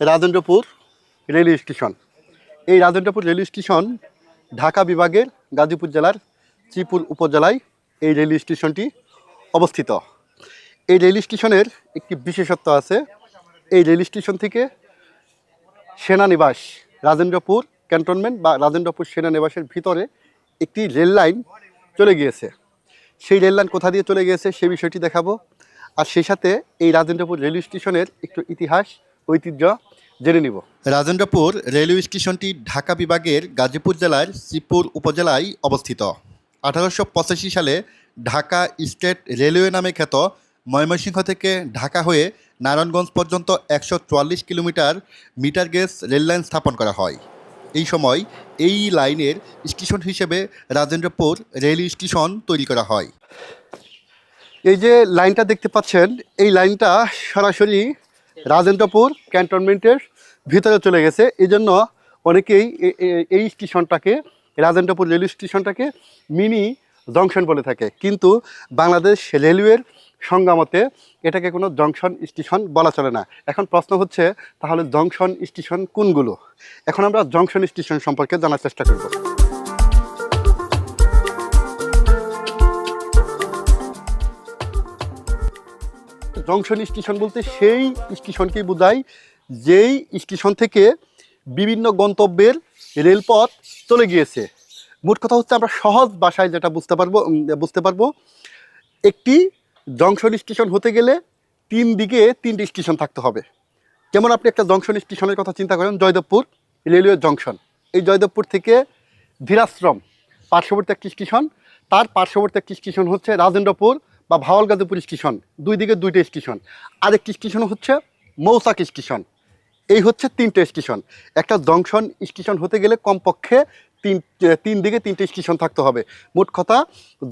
Rajendrapur rail station. এই Rajendrapur rail station Dhaka বিভাগের গাজীপুর জেলার শ্রীপুর উপজেলায় এই রেল স্টেশনটি অবস্থিত। এই রেল স্টেশনের একটি বিশেষত্ব আছে, এই রেল স্টেশন থেকে সেনানিবাস রাজেন্দ্রপুর ক্যান্টনমেন্ট বা রাজেন্দ্রপুর সেনানিবাসের ভিতরে একটি রেল লাইন চলে গিয়েছে। সেই রেল লাইন কোথা দিয়ে চলে গিয়েছে সে বিষয়টি দেখাবো। আর সেই সাথে এই রাজেন্দ্রপুর রেল স্টেশনের একটু ইতিহাস ঐতিহ্য জেনে নিব। রাজেন্দ্রপুর রেলওয়ে স্টেশনটি ঢাকা বিভাগের গাজীপুর জেলার শ্রীপুর উপজেলায় অবস্থিত। আঠারোশো পঁচাশি সালে ঢাকা স্টেট রেলওয়ে নামে খ্যাত ময়মনসিংহ থেকে ঢাকা হয়ে নারায়ণগঞ্জ পর্যন্ত একশো চুয়াল্লিশ কিলোমিটার মিটার গেজ রেললাইন স্থাপন করা হয়। এই সময় এই লাইনের স্টেশন হিসেবে রাজেন্দ্রপুর রেল স্টেশন তৈরি করা হয়। এই যে লাইনটা দেখতে পাচ্ছেন এই লাইনটা সরাসরি রাজেন্দ্রপুর ক্যান্টনমেন্টের ভিতরে চলে গেছে। এই জন্য অনেকেই এই স্টেশনটাকে, রাজেন্দ্রপুর রেল স্টেশনটাকে মিনি জংশন বলে থাকে। কিন্তু বাংলাদেশ রেলওয়ের সংজ্ঞামতে এটাকে কোনো জংশন স্টেশন বলা চলে না। এখন প্রশ্ন হচ্ছে, তাহলে জংশন স্টেশন কোনগুলো? এখন আমরা জংশন স্টেশন সম্পর্কে জানার চেষ্টা করব। জংশন স্টেশন বলতে সেই স্টেশনকেই বোঝায়, যেই স্টেশন থেকে বিভিন্ন গন্তব্যের রেলপথ চলে গিয়েছে। মোট কথা হচ্ছে আমরা সহজ ভাষায় যেটা বুঝতে পারব বুঝতে পারব, একটি জংশন স্টেশন হতে গেলে তিন দিকে তিনটি স্টেশন থাকতে হবে। যেমন আপনি একটা জংশন স্টেশনের কথা চিন্তা করেন, জয়দেবপুর রেলওয়ে জংশন। এই জয়দেবপুর থেকে ধীরাশ্রম পার্শ্ববর্তী একটি স্টেশন, তার পার্শ্ববর্তী একটি স্টেশন হচ্ছে রাজেন্দ্রপুর বা ভাওয়ালগাজীপুর স্টেশন, দুই দিকে দুইটা স্টেশন। আরেকটি স্টেশন হচ্ছে মৌসাক স্টেশন। এই হচ্ছে তিনটে স্টেশন। একটা জংশন স্টেশন হতে গেলে কমপক্ষে তিন তিন দিকে তিনটে স্টেশন থাকতে হবে। মোট কথা,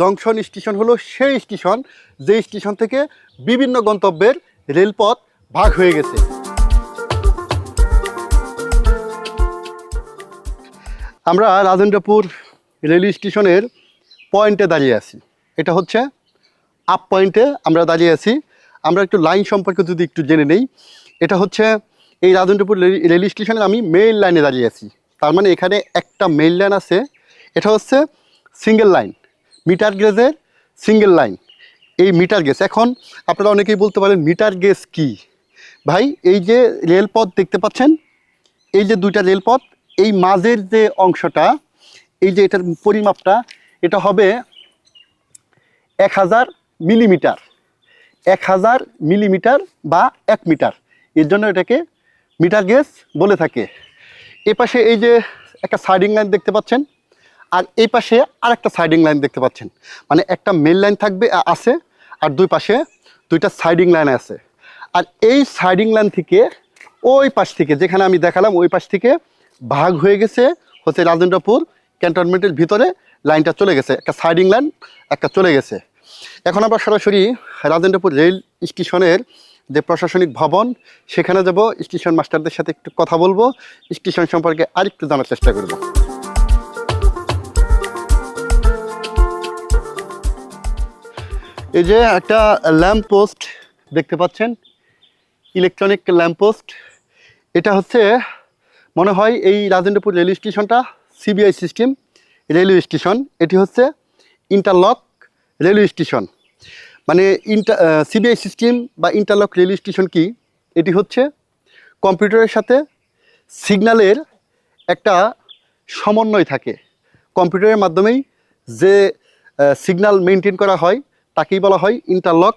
জংশন স্টেশন হলো সেই স্টেশন, যে স্টেশন থেকে বিভিন্ন গন্তব্যের রেলপথ ভাগ হয়ে গেছে। আমরা রাজেন্দ্রপুর রেল স্টেশনের পয়েন্টে দাঁড়িয়ে আছি। এটা হচ্ছে আপ পয়েন্টে আমরা দাঁড়িয়ে আছি। আমরা একটু লাইন সম্পর্কে যদি একটু জেনে নেই, এটা হচ্ছে এই রাজেন্দ্রপুর রেল- স্টেশনে আমি মেইল লাইনে দাঁড়িয়ে আছি। তার মানে এখানে একটা মেইল লাইন আছে, এটা হচ্ছে সিঙ্গেল লাইন মিটার গেজের সিঙ্গেল লাইন এই মিটার গেজ এখন আপনারা অনেকেই বলতে পারেন মিটার গেজ কি? ভাই, এই যে রেলপথ দেখতে পাচ্ছেন, এই যে দুইটা রেলপথ, এই মাঝের যে অংশটা, এই যে এটার পরিমাপটা, এটা হবে এক হাজার মিলিমিটার, এক হাজার মিলিমিটার বা এক মিটার। এর জন্য এটাকে মিটার গেজ বলে থাকে। এ পাশে এই যে একটা সাইডিং লাইন দেখতে পাচ্ছেন, আর এই পাশে আর একটা সাইডিং লাইন দেখতে পাচ্ছেন। মানে একটা মেন লাইন থাকবে আছে, আর দুই পাশে দুইটা সাইডিং লাইন আছে। আর এই সাইডিং লাইন থেকে ওই পাশ থেকে, যেখানে আমি দেখালাম, ওই পাশ থেকে ভাগ হয়ে গেছে হচ্ছে রাজেন্দ্রপুর ক্যান্টনমেন্টের ভিতরে লাইনটা চলে গেছে। একটা সাইডিং লাইন একটা চলে গেছে। এখন আমরা সরাসরি রাজেন্দ্রপুর রেল স্টেশনের যে প্রশাসনিক ভবন, সেখানে যাব। স্টেশন মাস্টারদের সাথে একটু কথা বলব। স্টেশন সম্পর্কে আরেকটু জানার চেষ্টা করব। এই যে একটা ল্যাম্প পোস্ট দেখতে পাচ্ছেন, ইলেকট্রনিক ল্যাম্প পোস্ট। এটা হচ্ছে, মনে হয় এই রাজেন্দ্রপুর রেলওয়ে স্টেশনটা সিবিআই সিস্টেম, রেলওয়ে স্টেশন। এটি হচ্ছে ইন্টারলক রেলওয়ে স্টেশন। মানে ইন্টার সিবিআই সিস্টেম বা ইন্টারলক রেলওয়ে স্টেশন কি? এটি হচ্ছে কম্পিউটারের সাথে সিগন্যালের একটা সমন্বয় থাকে। কম্পিউটারের মাধ্যমেই যে সিগন্যাল মেনটেন করা হয়, তাকেই বলা হয় interlock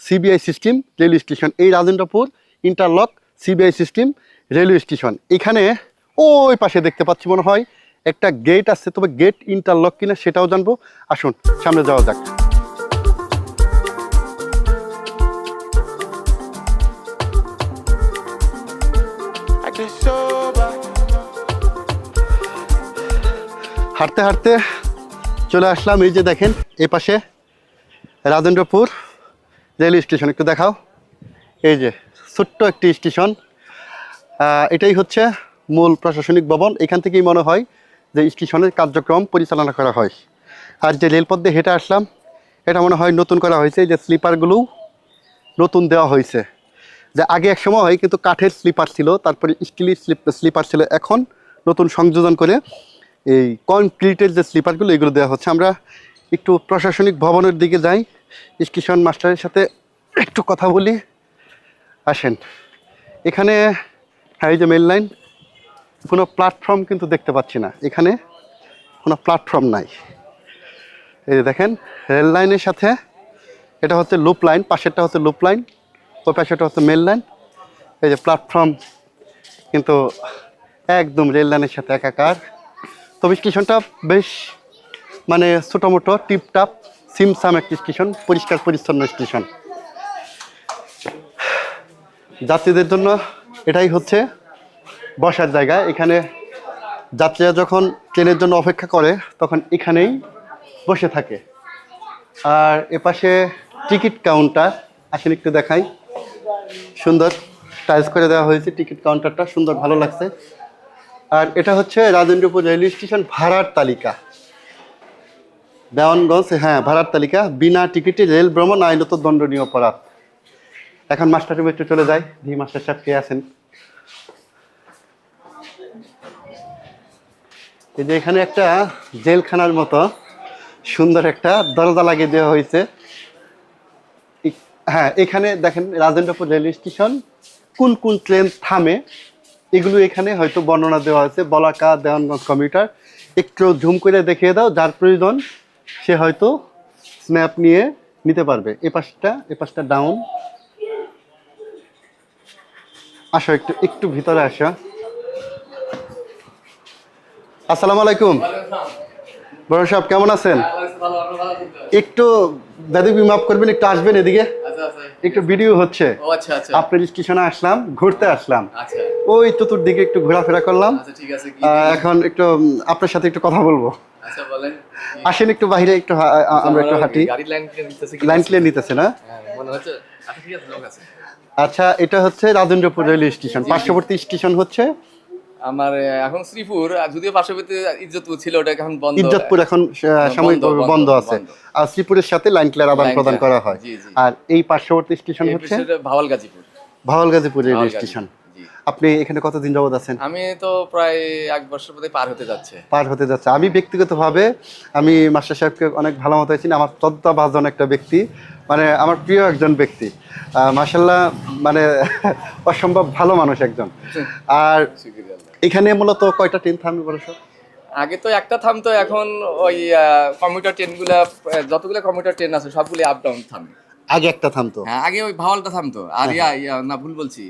CBI system railway station. এই Rajendrapur interlock CBI system railway station. এখানে ওই পাশে দেখতে পাচ্ছি মনে হয় একটা গেট আছে, তবে গেট ইন্টারলক কিনা সেটাও জানব। আসুন, সামনে যাওয়া যাক। হাঁটতে হাঁটতে চলে আসলাম। এই যে দেখেন, এই পাশে রাজেন্দ্রপুর রেলওয়ে স্টেশন। একটু দেখাও। এই যে ছোট্ট একটি স্টেশন। এটাই হচ্ছে মূল প্রশাসনিক ভবন। এখান থেকেই মনে হয় যে স্টেশনের কার্যক্রম পরিচালনা করা হয়। আর যে রেলপথ দিয়ে হেঁটে আসলাম, এটা মনে হয় নতুন করা হয়েছে। যে স্লিপারগুলো নতুন দেওয়া হয়েছে। যে আগে এক সময় কিন্তু কাঠের স্লিপার ছিল, তারপরে স্টিলের স্লিপার ছিল। এখন নতুন সংযোজন করে এই কনক্রিটের যে স্লিপারগুলো, এগুলো দেওয়া হচ্ছে। আমরা একটু প্রশাসনিক ভবনের দিকে যাই। স্টেশন মাস্টারের সাথে একটু কথা বলি। আসেন। এখানে হ্যাঁ যে মেল লাইন। কোনো প্ল্যাটফর্ম কিন্তু দেখতে পাচ্ছি না। এখানে কোনো প্ল্যাটফর্ম নাই। এই যে দেখেন, রেল লাইনের সাথে এটা হচ্ছে লুপ লাইন, পাশেরটা হচ্ছে লুপ লাইন, ও পাশেটা হচ্ছে মেল লাইন। এই যে প্ল্যাটফর্ম কিন্তু একদম রেল লাইনের সাথে একাকার। তবে স্টেশনটা বেশ মানে ছোটো মোটো টিপটাপ, সিমসাম একটি স্টেশন, পরিষ্কার পরিচ্ছন্ন স্টেশন। যাত্রীদের জন্য এটাই হচ্ছে বসার জায়গা। এখানে যাত্রীরা যখন ট্রেনের জন্য অপেক্ষা করে, তখন এখানেই বসে থাকে। আর এপাশে টিকিট কাউন্টার, আসেন একটু দেখাই। সুন্দর, টাইলস করে দেওয়া হয়েছে টিকিট কাউন্টারটা, সুন্দর, ভালো লাগছে। আর এটা হচ্ছে রাজেন্দ্রপুর রেলওয়ে স্টেশন ভাড়ার তালিকা। দেওয়ানগঞ্জ হ্যাঁ ভাড়ার তালিকা, বিনা টিকিটে রেল ভ্রমণ আইনত দণ্ডনীয় অপরাধ। এখন মাস্টার একটু চলে যাই ভি মাস্টার সাহেব কে আছেন। এই যে এখানে একটা জেলখানার মতো সুন্দর একটা দরজা লাগিয়ে দেওয়া হয়েছে। হ্যাঁ এখানে দেখেন রাজেন্দ্রপুর রেলওয়ে স্টেশন কোন কোন ট্রেন থামে এগুলো এখানে হয়তো বর্ণনা দেওয়া আছে। বলাকা দেওয়ানগঞ্জ কমিউটার একটু ঝুম করে দেখিয়ে দাও যার প্রয়োজন সে হয়তো স্ন্যাপ নিয়ে নিতে পারবে। এ পাশটা এ পাশটা ডাউন আসো একটু একটু ভিতরে আসো। আসসালামু আলাইকুম। বড় সাহেব কেমন আছেন? একটু দাদি মাফ করবেন একটু আসবেন এদিকে। আচ্ছা আচ্ছা। একটু ভিডিও হচ্ছে। আচ্ছা আচ্ছা। আপনার স্টেশনে আসলাম ঘুরতে আসলাম। আচ্ছা। ওই চতুর দিকে একটু ঘোরাফেরা করলাম। আচ্ছা এখন একটু আপনার সাথে একটু কথা বলব। আচ্ছা আসেন একটু বাইরে একটু আমরা একটু হাঁটি। লাইন ক্লিয়ার নিতেছে না? হ্যাঁ আচ্ছা আচ্ছা এটা হচ্ছে রাজেন্দ্রপুর রেলওয়ে স্টেশন। পার্শ্ববর্তী স্টেশন হচ্ছে? আমার এখন শ্রীপুর যদিও পার্শ্ববর্তী ইজ্জতপুর ছিল ওটা এখন বন্ধ। ইজ্জতপুর এখন আহ, সাময়িকভাবে বন্ধ, আছে। আর শ্রীপুরের সাথে লাইন ক্লিয়ার আদান প্রদান করা হয়। আর এই পার্শ্ববর্তী স্টেশন হচ্ছে? Bhawal Gazipur Bhawal Gazipur railway station. আপনি এখানে কতদিন যাবত আছেন? আমি তো প্রায় এক বছর বোধ পার হতে যাচ্ছে। পার হতে যাচ্ছে। আমি ব্যক্তিগতভাবে আমি মাস্টার সাহেবকে অনেক ভালো মতো চিনি। আমার তত্ত্বাভাজন একটা ব্যক্তি। মানে আমার প্রিয় একজন ব্যক্তি। মাসাল্লাহ মানে অসম্ভব ভালো মানুষ একজন। আর এখানে মূলত কয়টা ট্রেন থামবে বলো আগে তো একটা থামতো এখন ওই কম্পিউটার ট্রেনগুলা যতগুলো কম্পিউটার ট্রেন আছে সবগুলো আপ ডাউন থামে। আগে একটা থামতো। হ্যাঁ আগে ওই ভাওয়ালটা থামতো আর ইয়া ইয়া না ভুল বলছি।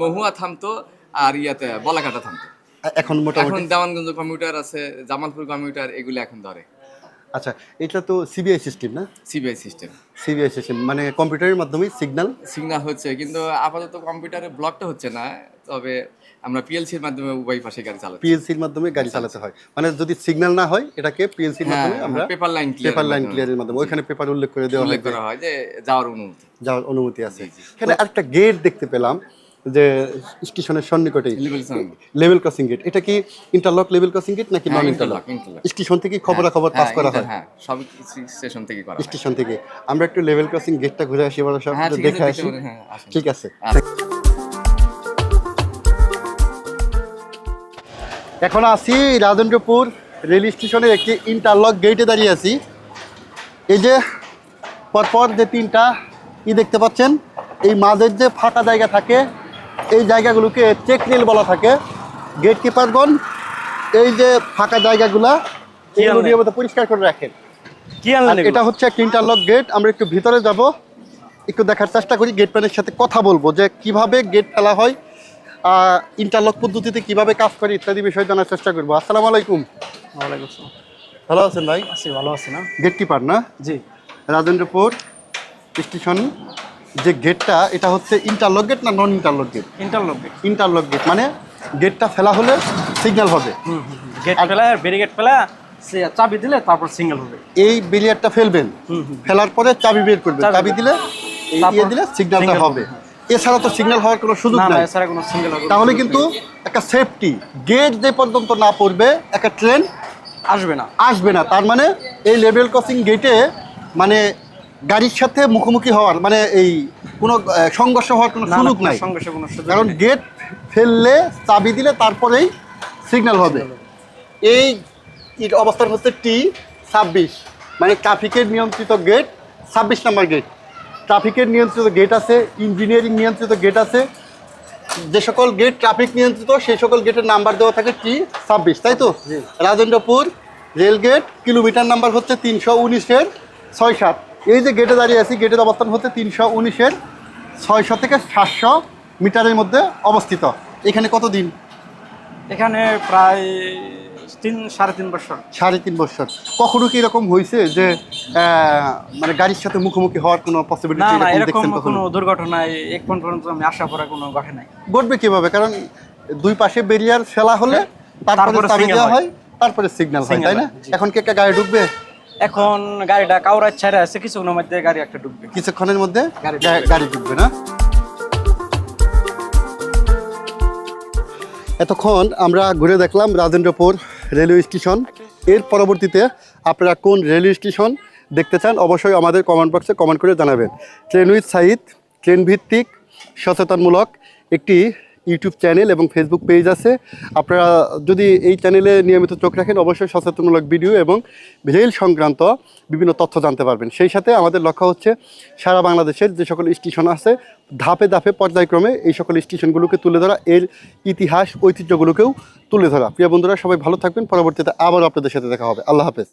মহুয়া থামতো আর ইয়াতে বলাকাটা থামতো। এখন মোটামুটি এখন দেওয়ানগঞ্জ কমিউটার আছে জামালপুর কম্পিউটার এগুলো এখন ধরে। আচ্ছা এটা তো সিবিআই সিস্টেম না? CBI system. সিবিআই সিস্টেম মানে কম্পিউটারের মাধ্যমে সিগন্যাল? সিগন্যাল হচ্ছে কিন্তু আপাতত কম্পিউটারে ব্লকটা হচ্ছে না তবে আমরা পিএলসির মাধ্যমে উভয় পাশে গাড়ি পিএলসির মাধ্যমে গাড়ি চালাতে হয়। মানে যদি সিগন্যাল না হয় এটাকে পিএলসির হ্যাঁ মাধ্যমে আমরা পেপার লাইন পেপার লাইন ক্লিয়ারের মাধ্যমে ওইখানে পেপার উল্লেখ করে দেওয়া হয় উল্লেখ করা হয় যে যাওয়ার অনুমতি। যাওয়ার অনুমতি আছে। এখানে আরেকটা গেট দেখতে পেলাম যে স্টেশনের সন্নিকটেই লেভেল ক্রসিং গেট এটা কি ইন্টারলক লেভেল ক্রসিং গেট নাকি নন ইন্টারলক স্টেশন থেকে খবরাখবর পাস হ্যাঁ, করা হয়। হ্যাঁ সব স্টেশন থেকে করা স্টেশন থেকে। আমরা একটু লেভেল ক্রসিং গেটটা ঘুরে আসি বড় সব দেখে আসি। ঠিক আছে। এখন আছি রাজেন্দ্রপুর রেল স্টেশনের একটি ইন্টারলক গেটে দাঁড়িয়ে আছি। এই যে পরপর যে তিনটা ই দেখতে পাচ্ছেন এই মাঝের যে ফাঁকা জায়গা থাকে এই জায়গাগুলোকে চেক রেল বলা থাকে। গেট কিপারগণ এই যে ফাঁকা জায়গাগুলা এগুলো? নিয়মিত পরিষ্কার করে রাখেন। এটা হচ্ছে একটা ইন্টারলক গেট আমরা একটু ভিতরে যাব। একটু দেখার চেষ্টা করি গেট ম্যানের সাথে কথা বলব যে কীভাবে গেট ফেলা হয় ইন্টারলক পদ্ধতিতে কীভাবে কাজ করে ইত্যাদি বিষয় জানার চেষ্টা করব। আসসালামু আলাইকুম। ওয়ালাইকুম আসসালাম। ভালো আছেন ভাই? আছি ভালো আছি না? গেট কিপার না? জি। রাজেন্দ্রপুর স্টেশন। যে গেটটা এটা হচ্ছে ইন্টারলক গেট না non interlock gate interlock gate interlock gate মানে গেটটা ফেলা হলে সিগন্যাল হবে। গেট ফেলা ব্যারিগেট ফেলা সে চাবি দিলে তারপর সিঙ্গেল হবে। এই বেরিয়ারটা ফেলবেন। ফেলার পরে চাবি বের করবেন। চাবি দিলে ইয়ে দিলে সিগন্যালটা হবে। এছাড়া তো সিগন্যাল হওয়ার কোনো সুযোগ নাই। এছাড়া কোনো তাহলে কিন্তু একটা সেফটি গেট যে পর্যন্ত না পড়বে একটা ট্রেন আসবে না। আসবে না। তার মানে এই লেভেল ক্রসিং গেটে মানে গাড়ির সাথে মুখোমুখি হওয়ার মানে এই কোনো সংঘর্ষ হওয়ার কোনো সুযোগ নাই। কারণ গেট ফেললে চাবি দিলে তারপরেই সিগন্যাল হবে। এই অবস্থান হচ্ছে টি ছাব্বিশ। মানে ট্রাফিকের নিয়ন্ত্রিত গেট ছাব্বিশ নাম্বার গেট ট্রাফিকের নিয়ন্ত্রিত গেট আছে ইঞ্জিনিয়ারিং নিয়ন্ত্রিত গেট আছে। যে সকল গেট ট্রাফিক নিয়ন্ত্রিত সেই সকল গেটের নাম্বার দেওয়া থাকে টি ছাব্বিশ তাই তো। Rajendrapur rail gate kilometre number হচ্ছে তিনশো উনিশের ছয় সাত। এই যে গেটে দাঁড়িয়ে আছি গেটের অবস্থান হচ্ছে তিনশো উনিশের ছয়শো থেকে সাতশো মিটারের মধ্যে অবস্থিত। এখানে কত দিন এখানে প্রায় তিন সাড়ে তিন বছর। সাড়ে তিন বছর। কখনো কি এরকম হয়েছে যে মানে গাড়ির সাথে মুখোমুখি হওয়ার কোনো পসিবিলিটি না এরকম কোনো দুর্ঘটনায় এক পর্যন্ত আমি আশা করা কোনো ঘটে নাই। ঘটবে কীভাবে? কারণ দুই পাশে ব্যারিয়ার ফেলা হলে তারপরে তারপরে চাবি দেওয়া হয়। হয় তারপরে সিগন্যাল হয় তাই না? এখন কি একটা গাড়ি ঢুকবে? এখন গাড়িটা কাউরা ছেড়ে আছে কিছুক্ষণের মধ্যে গাড়ি একটা ঢুকবে। কিছুক্ষণের মধ্যে গাড়ি ঢুকবে না? এতক্ষণ আমরা ঘুরে দেখলাম রাজেন্দ্রপুর রেলওয়ে স্টেশন। এর পরবর্তীতে আপনারা কোন রেলওয়ে স্টেশন দেখতে চান, অবশ্যই আমাদের কমেন্ট বক্সে কমেন্ট করে জানাবেন। ট্রেন উইথ সাহিত ট্রেন ভিত্তিক, সচেতনমূলক একটি ইউটিউব চ্যানেল এবং ফেসবুক পেজ আছে। আপনারা যদি এই চ্যানেলে নিয়মিত চোখ রাখেন, অবশ্যই সচেতনমূলক ভিডিও এবং রেল সংক্রান্ত বিভিন্ন তথ্য জানতে পারবেন। সেই সাথে আমাদের লক্ষ্য হচ্ছে, সারা বাংলাদেশের যে সকল স্টেশন আছে, ধাপে ধাপে, পর্যায়ক্রমে এই সকল স্টেশনগুলোকে তুলে ধরা, এর ইতিহাস, ঐতিহ্যগুলোকেও তুলে ধরা। প্রিয় বন্ধুরা, সবাই ভালো থাকবেন। পরবর্তীতে আবার আপনাদের সাথে দেখা হবে। আল্লাহ হাফেজ।